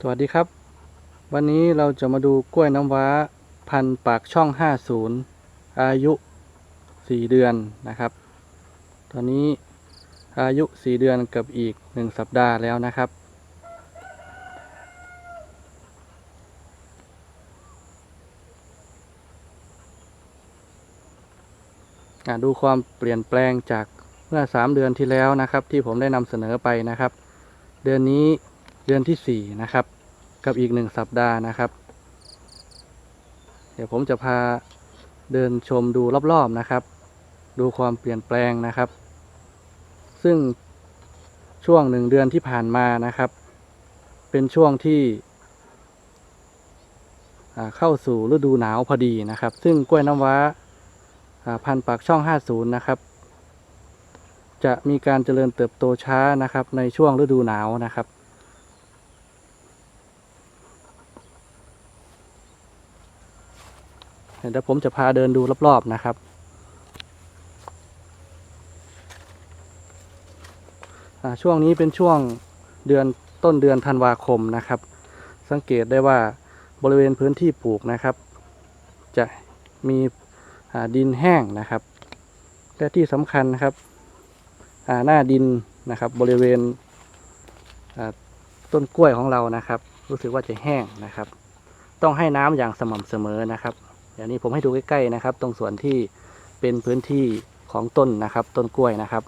สวัสดีครับ วันนี้เราจะมาดูกล้วยน้ำว้าพันปากช่อง 50 อายุ 4 เดือนนะครับ ตอนนี้อายุ 4 เดือนกับอีก 1 สัปดาห์แล้วนะครับ ดูความเปลี่ยนแปลงจากเมื่อ 3 เดือนที่แล้วนะครับ ที่ผมได้นำเสนอไปนะครับ เดือนนี้ เดือนที่4นะครับ กับอีกหนึ่งสัปดาห์นะครับ เดี๋ยวผมจะพาเดินชมดูรอบๆนะครับ ดูความเปลี่ยนแปลงนะครับ ซึ่งช่วงหนึ่งเดือนที่ผ่านมานะครับ เป็นช่วงที่เข้าสู่ฤดูหนาวพอดีนะครับ ซึ่งกล้วยน้ำว้าพันปากช่อง 50 นะครับ จะมีการเจริญเติบโตช้านะครับในช่วงฤดูหนาวนะครับ เดี๋ยวผมจะพาเดินดูรอบๆนะครับ ช่วงนี้เป็นช่วงเดือนต้นเดือนธันวาคมนะครับ สังเกตได้ว่าบริเวณพื้นที่ปลูกนะครับ จะมีดินแห้งนะครับและที่สำคัญนะครับหน้าดินนะครับ บริเวณต้นกล้วยของเรานะครับ รู้สึกว่าจะแห้งนะครับ ต้องให้น้ำอย่างสม่ำเสมอนะครับ เดี๋ยวนี้ผมให้ดูใกล้ๆนะครับ ตรงส่วนที่เป็นพื้นที่ของต้นนะครับ ต้นกล้วยนะครับ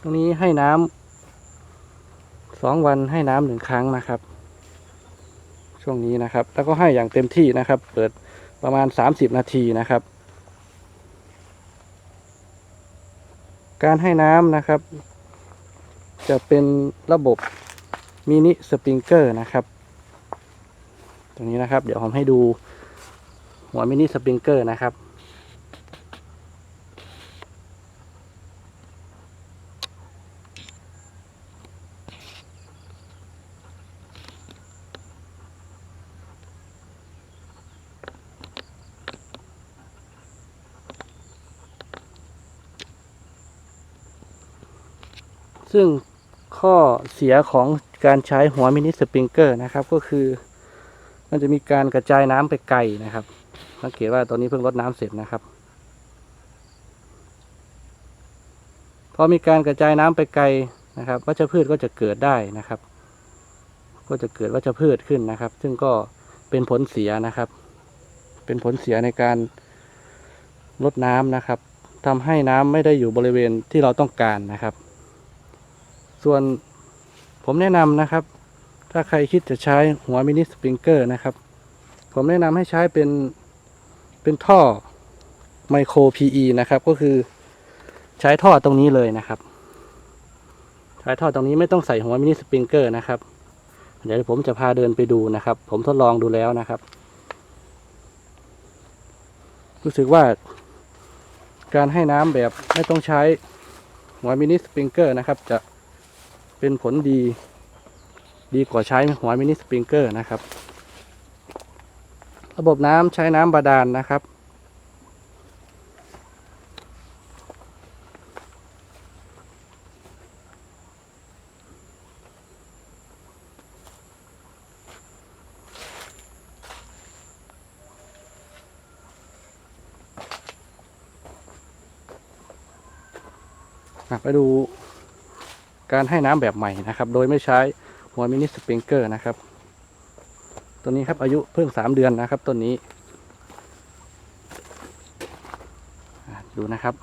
ตรงนี้ให้น้ำสองวันให้น้ำหนึ่งครั้งนะครับ ช่วงนี้นะครับ แล้วก็ให้อย่างเต็มที่นะครับ เปิดประมาณ 30 นาทีนะครับ การให้น้ำนะครับ จะเป็นระบบมินิสปริงเกอร์นะครับตรงนี้นะครับ เดี๋ยวผมให้ดูหัวมินิสปริงเกอร์นะครับ ซึ่งข้อเสียของการใช้หัวมินิสปริงเกอร์นะครับ ก็คือ มันจะมีการกระจายน้ำไปไกลนะครับ สังเกตว่าตอนนี้เพิ่งรดน้ำเสร็จนะครับพอมีการกระจายน้ำไปไกลนะครับวัชพืชก็จะเกิดได้นะครับ ก็จะเกิดวัชพืชขึ้นนะครับ ซึ่งก็เป็นผลเสียนะครับ เป็นผลเสียในการลดน้ำนะครับทำให้น้ำไม่ได้อยู่บริเวณที่เราต้องการนะครับ ส่วนผมแนะนำนะครับ ถ้าใครคิดจะใช้หัวมินิสปริงเกอร์นะครับ ผมแนะนำให้ใช้เป็นเป็นท่อไมโคร PE นะครับ ก็คือใช้ท่อตรงนี้เลยนะครับ ใช้ท่อตรงนี้ไม่ต้องใส่หัวมินิสปริงเกอร์นะครับ เดี๋ยวผมจะพาเดินไปดูนะครับ ผมทดลองดูแล้วนะครับ รู้สึกว่าการให้น้ำแบบไม่ต้องใช้หัวมินิสปริงเกอร์นะครับ จะ เป็นผลดี ดีกว่าใช้หัวมินิสปริงเกอร์นะครับ ระบบน้ำใช้น้ำบาดาลนนะครับ ไปดู การให้น้ำแบบใหม่นะครับ โดยไม่ใช้หัวมินิสปริงเกอร์นะครับ ตัวนี้ครับอายุเพิ่งสามเดือนนะครับต้นนี้ดูนะครับ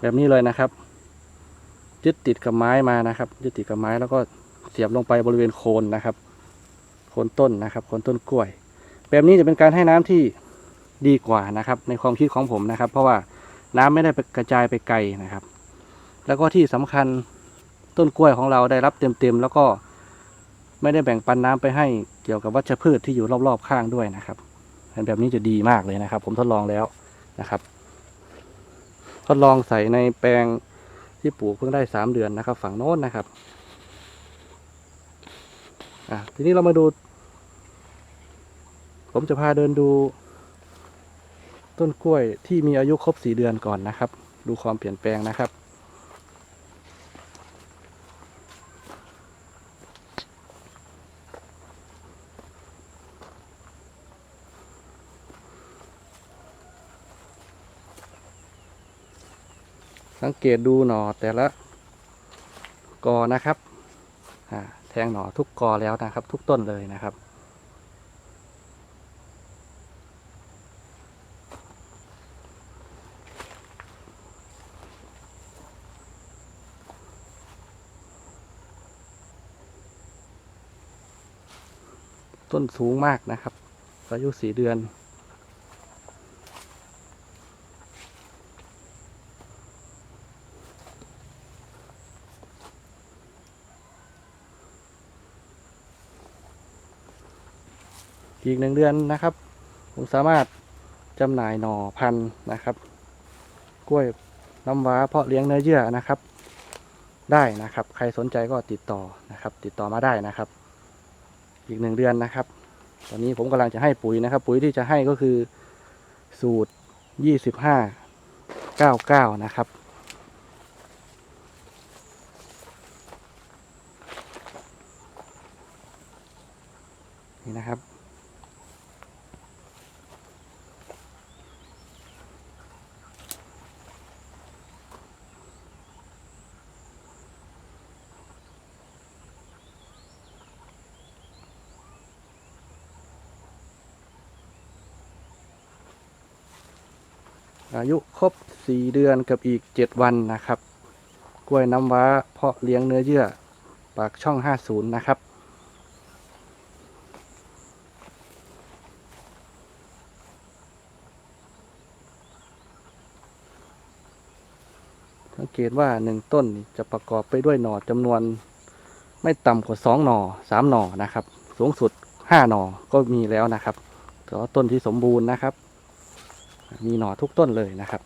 แบบนี้เลยนะครับ ยึดติดกับไม้มานะครับ ยึดติดกับไม้แล้วก็เสียบลงไปบริเวณโคนนะครับ โคนต้นนะครับ โคนต้นกล้วย แบบนี้จะเป็นการให้น้ำที่ ดีกว่านะครับ ในความคิดของผมนะครับ เพราะว่าน้ำไม่ได้กระจายไปไกลนะครับ แล้วก็ที่สำคัญต้นกล้วยของเราได้รับเต็มๆแล้วก็ไม่ได้แบ่งปันน้ำไปให้เกี่ยวกับวัชพืชที่อยู่รอบๆข้างด้วยนะครับแบบนี้จะดีมากเลยนะครับ ผมทดลองแล้วนะครับ ทดลองใส่ในแปลงที่ปลูกเพิ่งได้สามเดือนนะครับ ฝั่งโน้นนะครับอะทีนี้เรามาดู ผมจะพาเดินดู ต้นกล้วยที่มีอายุครบสี่เดือนก่อนนะครับ ดูความเปลี่ยนแปลงนะครับ สังเกตดูหน่อแต่ละกอนะครับแทงหน่อทุกกอแล้วนะครับ ทุกต้นเลยนะครับ ต้นสูงมากนะครับ อายุสี่เดือน อีกหนึ่งเดือนนะครับ ผมสามารถจำหน่ายหน่อพันธุ์นะครับ กล้วยน้ำว้าเพาะเลี้ยงเนื้อเยื่อนะครับ ได้นะครับ ใครสนใจก็ติดต่อนะครับ ติดต่อมาได้นะครับ อีกหนึ่งเดือนนะครับ ตอนนี้ผมกำลังจะให้ปุ๋ยนะครับ ปุ๋ยที่จะให้ก็คือสูตรยี่สิบห้าเก้าเก้านะครับ นี่นะครับ อายุครบ 4 เดือนกับอีก 7 วันนะครับ กล้วยน้ำว้าเพาะเลี้ยงเนื้อเยื่อ ปากช่อง 50 นะครับ สังเกตว่าหนึ่งต้นจะประกอบไปด้วยหน่อจำนวนไม่ต่ำกว่า 2 หน่อ 3 หน่อนะครับ สูงสุด 5 หน่อก็มีแล้วนะครับแต่ว่าต้นที่สมบูรณ์นะครับ มีหน่อทุกต้นเลยนะครับ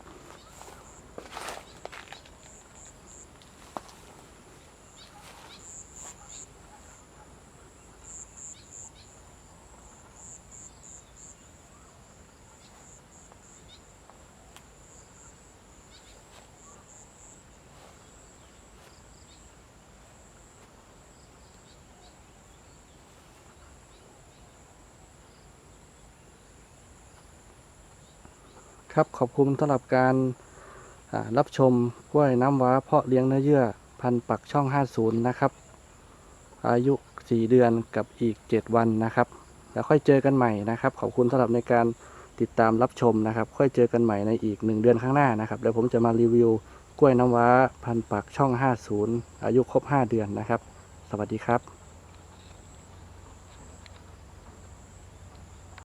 ครับขอบคุณสำหรับการรับชมกล้วยน้ำว้าเพาะเลี้ยงเนื้อเยื่อพันปักช่อง 50 นะครับ อายุ 4 เดือนกับอีก 7 วันนะครับ แล้วค่อยเจอกันใหม่นะครับ ขอบคุณสำหรับในการติดตามรับชมนะครับ ค่อยเจอกันใหม่ในอีก 1 เดือนข้างหน้านะครับแล้วผมจะมารีวิวกล้วยน้ำว้าพันปักช่อง 50 อายุครบ 5 เดือนนะครับ สวัสดีครับ